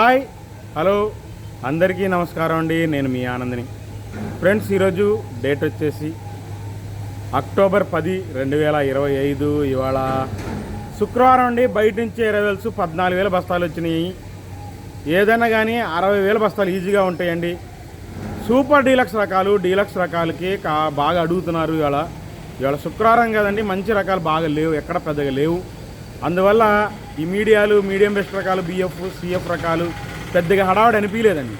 Hi hello. అందరికీ నమస్కారం అండి. నేను మీ ఆనందని. ఫ్రెండ్స్ ఈరోజు డేట్ వచ్చేసి అక్టోబర్ పది రెండు వేల ఇరవై ఐదు. ఇవాళ శుక్రవారం అండి. బయట నుంచి ఇరవై వేలు పద్నాలుగు వేల బస్తాలు వచ్చినాయి. ఏదైనా కానీ అరవై వేల బస్తాలు ఈజీగా ఉంటాయండి. సూపర్ డీలక్స్ రకాలు డీలక్స్ రకాలకి కా బాగా అడుగుతున్నారు ఇవాళ. ఇవాళ శుక్రవారం కదండి. మంచి రకాలు బాగా లేవు. ఎక్కడ పెద్దగా లేవు. అందువల్ల ఈ మీడియాలు మీడియం బెస్ట్ రకాలు బిఎఫ్ సిఎఫ్ రకాలు పెద్దగా హడావడి అనిపించలేదండి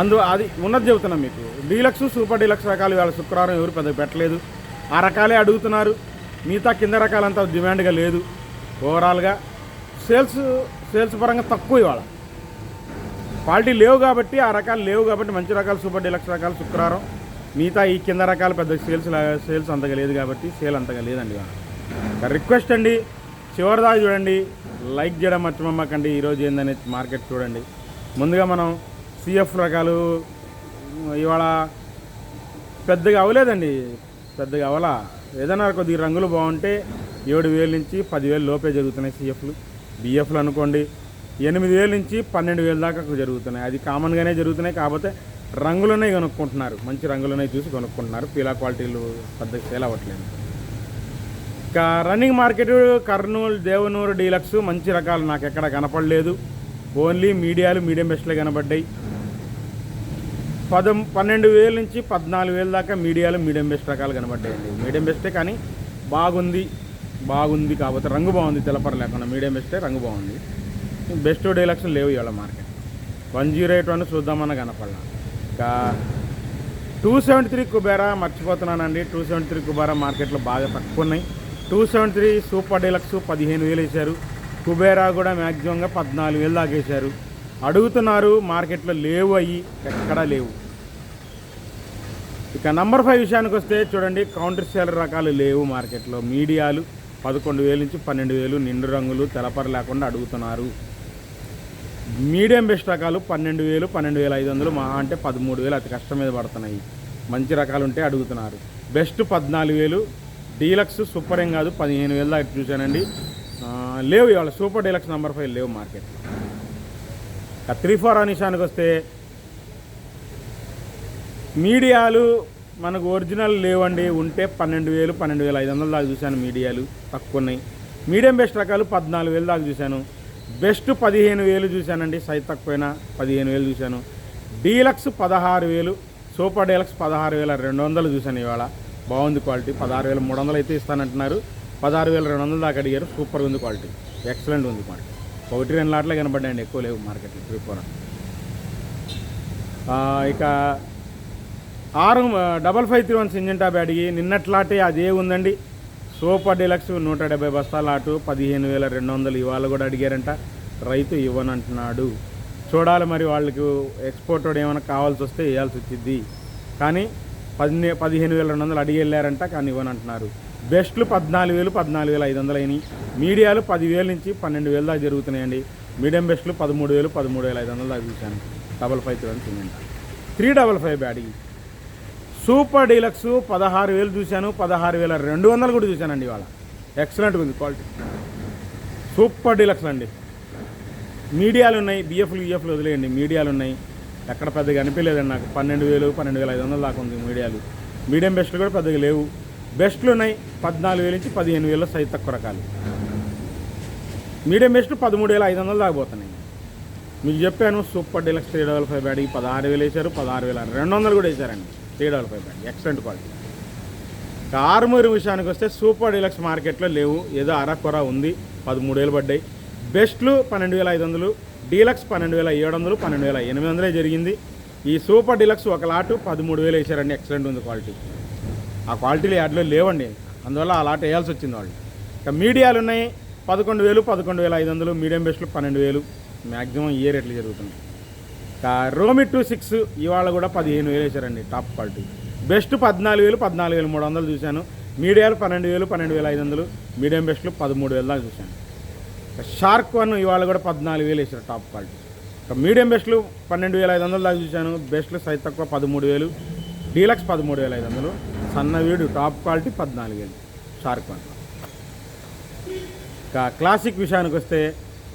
అందు అది ఉన్నది చెబుతున్నాం మీకు. డీలక్స్ సూపర్ డీలక్స్ రకాలు ఇవాళ శుక్రవారం ఎవరు పెద్దగా పెట్టలేదు. ఆ రకాలే అడుగుతున్నారు. మిగతా కింద రకాలంతా డిమాండ్గా లేదు. ఓవరాల్గా సేల్స్ సేల్స్ పరంగా తక్కువ ఇవాళ. క్వాలిటీ లేవు కాబట్టి ఆ రకాలు లేవు కాబట్టి మంచి రకాలు సూపర్ డీలక్స్ రకాలు శుక్రవారం. మిగతా ఈ కింద రకాలు పెద్ద సేల్స్ సేల్స్ అంతగా లేదు కాబట్టి సేల్ అంతగా లేదండి రిక్వెస్ట్ అండి చివరిదాకా చూడండి. లైక్ చేయడం మర్చిపోమ్మకండి ఈరోజు ఏందనే మార్కెట్ చూడండి. ముందుగా మనం సిఎఫ్ రకాలు ఇవాళ పెద్దగా అవ్వలేదండి. పెద్దగా అవలా ఏదైనా కొద్దిగా రంగులు బాగుంటే ఏడు వేల నుంచి పదివేలు లోపే జరుగుతున్నాయి సిఎఫ్లు బిఎఫ్లు అనుకోండి ఎనిమిది వేల నుంచి పన్నెండు వేల దాకా జరుగుతున్నాయి. అది కామన్గానే జరుగుతున్నాయి. కాకపోతే రంగులునే కొనుక్కుంటున్నారు. మంచి రంగులునే చూసి కొనుక్కుంటున్నారు. పీలా క్వాలిటీలు పెద్దగా సేల్ అవ్వట్లేదు. ఇక running market Kurnool Devanur deluxe మంచి రకాలు నాకు ఎక్కడ కనపడలేదు. ఓన్లీ మీడియాలు మీడియం బెస్ట్లే కనబడ్డాయి పదం పన్నెండు వేల నుంచి పద్నాలుగు వేల దాకా మీడియాలు మీడియం బెస్ట్ రకాలు కనబడ్డాయండి మీడియం బెస్టే కానీ బాగుంది బాగుంది కాకపోతే రంగు బాగుంది తెలపర లేకుండా. మీడియం బెస్టే రంగు బాగుంది. బెస్ట్ డీలక్స్ లేవు ఇవాళ market. One zero eight one చూద్దామన్న కనపడలా. ఇంకా టూ సెవెంటీ త్రీ కుబేరా మర్చిపోతున్నానండి. టూ సెవెంటీ త్రీ కుబేరా మార్కెట్లో బాగా తక్కువ ఉన్నాయి. Two seven three super deluxe పదిహేను వేలు వేశారు. కుబేరా కూడా మ్యాక్సిమంగా పద్నాలుగు వేలు దాకా వేశారు. అడుగుతున్నారు మార్కెట్లో లేవు అయ్యి ఎక్కడా లేవు. ఇక నంబర్ ఫైవ్ విషయానికి వస్తే చూడండి కౌంటర్ సేల్ రకాలు లేవు మార్కెట్లో. మీడియాలు పదకొండు వేలు నుంచి పన్నెండు వేలు నిండు రంగులు తెలపర లేకుండా అడుగుతున్నారు. మీడియం బెస్ట్ రకాలు పన్నెండు వేలు పన్నెండు వేల ఐదు వందలు మహా అంటే పదమూడు వేలు అతి కష్టం మీద పడుతున్నాయి. మంచి రకాలు ఉంటే అడుగుతున్నారు. బెస్ట్ పద్నాలుగు వేలు డీలక్స్ సూపర్ ఏం కాదు పదిహేను వేలు దాకా చూశానండి. లేవు ఇవాళ సూపర్ డీలక్స్ నెంబర్ ఫైవ్ లేవు మార్కెట్. త్రీ ఫోర్ అనిషానికి వస్తే మీడియాలు మనకు ఒరిజినల్ లేవండి ఉంటే పన్నెండు వేలు పన్నెండు వేల ఐదు వందల దాకా చూశాను మీడియాలు తక్కువ ఉన్నాయి. మీడియం బెస్ట్ రకాలు పద్నాలుగు వేలు దాకా చూశాను. బెస్ట్ పదిహేను వేలు చూశానండి సైజ్ తక్కువైనా పదిహేను వేలు చూశాను. డీలక్స్ పదహారు వేలు సూపర్ డీలక్స్ పదహారు వేల రెండు వందలు చూశాను ఇవాళ. బాగుంది క్వాలిటీ. పదహారు వేల మూడు వందలు అయితే ఇస్తానంటున్నారు. పదహారు వేల రెండు వందలు దాకా అడిగారు. సూపర్గా ఉంది క్వాలిటీ. ఎక్సలెంట్ ఉంది క్వాలిటీ. ఒకటి రెండు లాట్లే కనబడ్డాయండి. ఎక్కువ లేవు మార్కెట్లో త్రిపుర ఇక ఆరు double five three one Syngenta అడిగి నిన్నట్లాటే అదే ఉందండి? సూపర్ డీలక్స్ నూట డెబ్బై బస్తాల ఆటు పదిహేను వేల రెండు వందలు ఇవాళ కూడా అడిగారంట. రైతు ఇవ్వనంటున్నాడు. చూడాలి మరి వాళ్ళకి ఎక్స్పోర్ట్ ఏమైనా కావాల్సి వస్తే వేయాల్సి వచ్చింది కానీ పదిహే పదిహేను వేల రెండు వందలు అడిగి వెళ్ళారంట కానీ ఇవ్వనంటున్నారు బెస్ట్లు పద్నాలుగు వేలు పద్నాలుగు వేల ఐదు వందలు అయినాయి. మీడియాలు పదివేల నుంచి పన్నెండు వేలు దాకా జరుగుతున్నాయండి. మీడియం బెస్ట్లు పదమూడు వేలు పదమూడు వేల ఐదు వందలు దాకా చూశాను. Double five three one three double five బ్యాడీ super deluxe పదహారు వేలు చూశాను పదహారు వేల రెండు వందలు కూడా చూశానండి ఇవాళ. ఎక్సలెంట్ ఉంది క్వాలిటీ. సూపర్ డీలక్స్ అండి. మీడియాలు ఉన్నాయి బిఎఫ్లు ఈఎఫ్లు వదిలేయండి. మీడియాలు ఉన్నాయి. ఎక్కడ పెద్దగా అనిపించలేదండి నాకు. పన్నెండు వేలు పన్నెండు వేల ఐదు వందలు దాకా ఉంది మీడియాలు. మీడియం బెస్ట్లు కూడా పెద్దగా లేవు. బెస్ట్లు ఉన్నాయి పద్నాలుగు వేల నుంచి పదిహేను వేల సైజ్ తక్కువ రకాలు. మీడియం బెస్ట్ పదమూడు వేల ఐదు వందలు దాకా పోతున్నాయి. మీకు చెప్పాను super deluxe three double five బ్యాడ్కి పదహారు వేలు వేశారు పదహారు వేల రెండు వందలు కూడా వేశారండి. Three double five bad excellent quality. ఇక విషయానికి వస్తే సూపర్ డీలక్స్ మార్కెట్లో లేవు. ఏదో అరకొర ఉంది పదమూడు వేలు పడ్డాయి. బెస్ట్లు పన్నెండు వేల ఐదు వందలు డీలక్స్ పన్నెండు వేల ఏడు వందలు పన్నెండు వేల ఎనిమిది వందలే జరిగింది. ఈ సూపర్ డీలక్స్ ఒక లాటు పదమూడు వేలు వేసారండి ఎక్సలెంట్ ఉంది క్వాలిటీ. ఆ క్వాలిటీలు యాడ్లో లేవండి. అందువల్ల ఆ లాట్ వేయాల్సి వచ్చింది వాళ్ళు. ఇక మీడియాలు ఉన్నాయి. పదకొండు వేలు పదకొండు వేల ఐదు వందలు మీడియం బెస్ట్లు పన్నెండు వేలు. మ్యాక్సిమం ఏ రేట్లు జరుగుతుంది ఇక రోమి టూ సిక్స్ ఇవాళ కూడా పదిహేను వేలు వేసారండి టాప్ క్వాలిటీ బెస్ట్ పద్నాలుగు వేలు పద్నాలుగు వేలు మూడు వందలు చూశాను. మీడియాలు పన్నెండు వేలు పన్నెండు వేల ఐదు వందలు. మీడియం బెస్ట్లు పదమూడు వేల దాకా చూశాను. షార్క్ వన్ ఇవాళ కూడా పద్నాలుగు వేలు వేసారు టాప్ క్వాలిటీ. ఇక మీడియం బెస్ట్లు పన్నెండు వేల ఐదు వందలు దాకా చూశాను. బెస్ట్లు సైజ్ తక్కువ పదమూడు వేలు. డీలక్స్ పదమూడు వేల ఐదు వందలు. సన్న వీడు టాప్ క్వాలిటీ పద్నాలుగు వేలు. Shark one. ఇక క్లాసిక్ విషయానికి వస్తే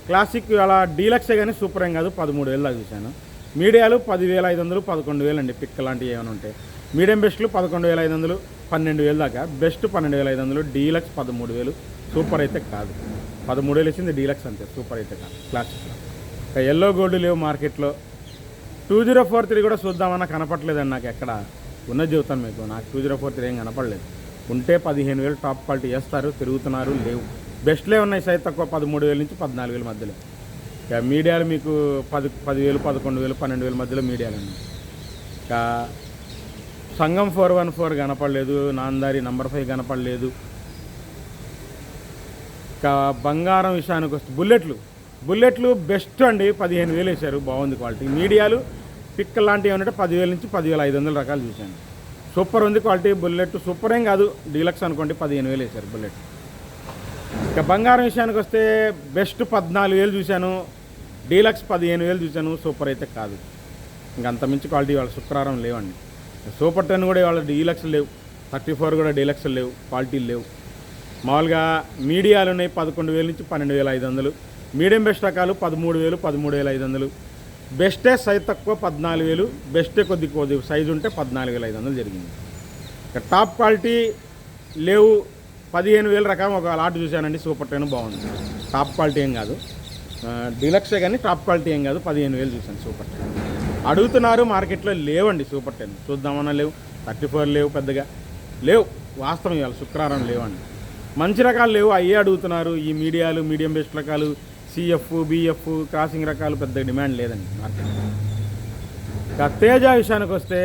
క్లాసిక్ అలా డీలక్సే కానీ సూపర్ ఏం కాదు. పదమూడు వేలు దాకా చూశాను. మీడియాలు పదివేల ఐదు వందలు పదకొండు వేలు అండి. పిక్ లాంటివి ఏమైనా ఉంటాయి మీడియం బెస్ట్లు పదకొండు వేల ఐదు వందలు పన్నెండు వేలు దాకా. బెస్ట్ పన్నెండు వేల ఐదు వందలు డీలక్స్ పదమూడు వేలు. సూపర్ అయితే కాదు. పదమూడు వేలు ఇచ్చింది డీలక్స్ అంతే సూపర్ అయితే కాదు క్లాసిక్లో ఇంకా ఎల్లో గోల్డ్ లేవు మార్కెట్లో. టూ జీరో ఫోర్ త్రీ కూడా చూద్దామన్నా కనపట్లేదండి నాకు ఎక్కడ. ఉన్న జీవితం మీకు నాకు టూ జీరో ఫోర్ త్రీ ఏం కనపడలేదు. ఉంటే పదిహేను వేలు టాప్ క్వాలిటీ వేస్తారు తిరుగుతున్నారు లేవు. బెస్ట్లే ఉన్నాయి సైజ్ తక్కువ పదమూడు వేల నుంచి పద్నాలుగు వేల మధ్యలో. ఇక మీడియాలు మీకు పది పదివేలు పదకొండు వేలు పన్నెండు వేల మధ్యలో మీడియాలు ఉన్నాయి ఇక సంఘం ఫోర్ వన్ ఫోర్ కనపడలేదు నాందారి నంబర్ ఫైవ్ కనపడలేదు ఇంకా బంగారం విషయానికి వస్తే బుల్లెట్లు. బుల్లెట్లు బెస్ట్ అండి. పదిహేను వేలు వేశారు. బాగుంది క్వాలిటీ. మీడియాలు పిక్ లాంటివి ఏమంటే పదివేల నుంచి పదివేల ఐదు వందల రకాలు చూశాను. సూపర్ ఉంది క్వాలిటీ. బుల్లెట్ సూపర్ ఏం కాదు. డీలక్స్ అనుకోండి పదిహేను వేలు వేశారు బుల్లెట్. ఇక బంగారం విషయానికి వస్తే బెస్ట్ పద్నాలుగు వేలు చూశాను. డీలక్స్ పదిహేను వేలు చూశాను. సూపర్ అయితే కాదు. ఇంక అంత మించి క్వాలిటీ వాళ్ళ శుక్రవారం లేవండి. సూపర్ టెన్ కూడా ఇవాళ డీలక్స్ లేవు. థర్టీ ఫోర్ కూడా డీలక్స్ లేవు. క్వాలిటీలు లేవు. మామూలుగా మీడియాలు ఉన్నాయి పదకొండు వేల నుంచి పన్నెండు వేల ఐదు వందలు. మీడియం బెస్ట్ రకాలు పదమూడు వేలు పదమూడు వేల ఐదు వందలు. బెస్టే సైజ్ తక్కువ పద్నాలుగు వేలు బెస్టే కొద్ది కొద్ది సైజు ఉంటే పద్నాలుగు వేల ఐదు వందలు జరిగింది. ఇక టాప్ క్వాలిటీ లేవు పదిహేను వేల రకం ఒక లాట్ చూశానండి సూపర్ టెన్ బాగుంది. టాప్ క్వాలిటీ ఏం కాదు. డిలక్సే కానీ టాప్ క్వాలిటీ ఏం కాదు పదిహేను వేలు చూశాను సూపర్ టెన్. అడుగుతున్నారు మార్కెట్లో లేవండి సూపర్ టెన్. చూద్దామన్నా లేవు థర్టీ ఫోర్ లేవు పెద్దగా. లేవు వాస్తవం ఇవాళ శుక్రవారం లేవండి. మంచి రకాలు లేవు. అయ్యే అడుగుతున్నారు. ఈ మీడియాలు మీడియం బెస్ట్ రకాలు సిఎఫ్ బిఎఫ్ క్రాసింగ్ రకాలు పెద్ద డిమాండ్ లేదండి మార్కెట్. ఇక తేజ విషయానికి వస్తే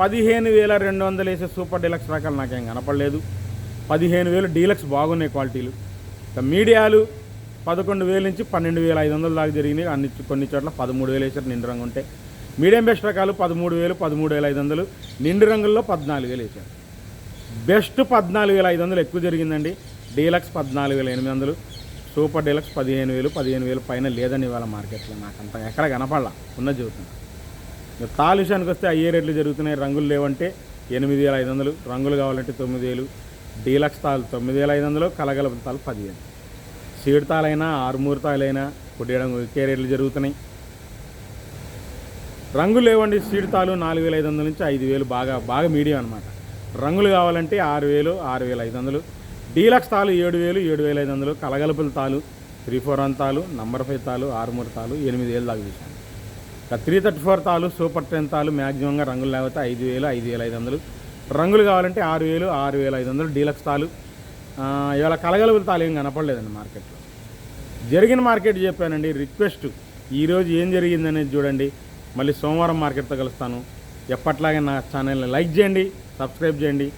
పదిహేను వేల రెండు వందలు వేసే సూపర్ డీలక్స్ రకాలు నాకేం కనపడలేదు. పదిహేను వేలు డీలక్స్ బాగున్నాయి క్వాలిటీలు. ఇక మీడియాలు పదకొండు వేల నుంచి పన్నెండు వేల ఐదు వందల దాకా జరిగినాయి. అన్ని కొన్ని చోట్ల పదమూడు వేలు వేసారు నిండు రంగు ఉంటే మీడియం బెస్ట్ రకాలు పదమూడు వేలు పదమూడు వేల ఐదు వందలు. నిండు రంగుల్లో పద్నాలుగు వేలు వేసారు బెస్ట్ పద్నాలుగు వేల ఐదు వందలు ఎక్కువ జరిగిందండి. డీలక్స్ పద్నాలుగు వేల ఎనిమిది వందలు సూపర్ డీలక్స్ పదిహేను వేలు పదిహేను వేలు పైన లేదని ఇవాళ మార్కెట్లో. నాకు అంత ఎక్కడ కనపడలా ఉన్న జీవితం. మీరు విషయానికి వస్తే అయ్యే రేట్లు జరుగుతున్నాయి. రంగులు లేవంటే ఎనిమిది వేల ఐదు వందలు రంగులు కావాలంటే తొమ్మిది వేలు డీలక్స్ తాలు తొమ్మిది వేల ఐదు వందలు కలగలప తాలు పదివేలు. సీడ్ తాలైనా ఆరుమూరు తాలైనా కొట్టేయడం ఒకే రేట్లు జరుగుతున్నాయి. రంగులు లేవండి సీడ్ తాలు నాలుగు వేల ఐదు వందల నుంచి ఐదు వేలు బాగా బాగా మీడియం అనమాట రంగులు కావాలంటే ఆరు వేలు ఆరు వేల ఐదు వందలు. డీలక్స్ తాలు ఏడు వేలు ఏడు వేల ఐదు వందలు. కలగలుపుల తాలు త్రీ ఫోర్ వన్ తాలు నంబర్ ఫైవ్ తాలు ఆరుమూరు తాలు ఎనిమిది వేలు దాకా చూశాను. ఇక త్రీ థర్టీ ఫోర్ తాలు సూపర్ టెన్ తాలు మ్యాక్సిమంగా రంగులు లేకపోతే ఐదు వేలు ఐదు వేల ఐదు వందలు. రంగులు కావాలంటే ఆరు వేలు ఆరు వేల ఐదు వందలు డీలక్స్ తాలు. ఇవాళ కలగలుపుల తాలు ఏం కనపడలేదండి మార్కెట్లో. జరిగిన మార్కెట్ చెప్పానండి రిక్వెస్ట్. ఈరోజు ఏం జరిగిందనేది చూడండి. మళ్ళీ సోమవారం మార్కెట్తో కలుస్తాను. ఎప్పట్లాగే నా ఛానల్ని లైక్ చేయండి. సబ్స్క్రైబ్ చేయండి.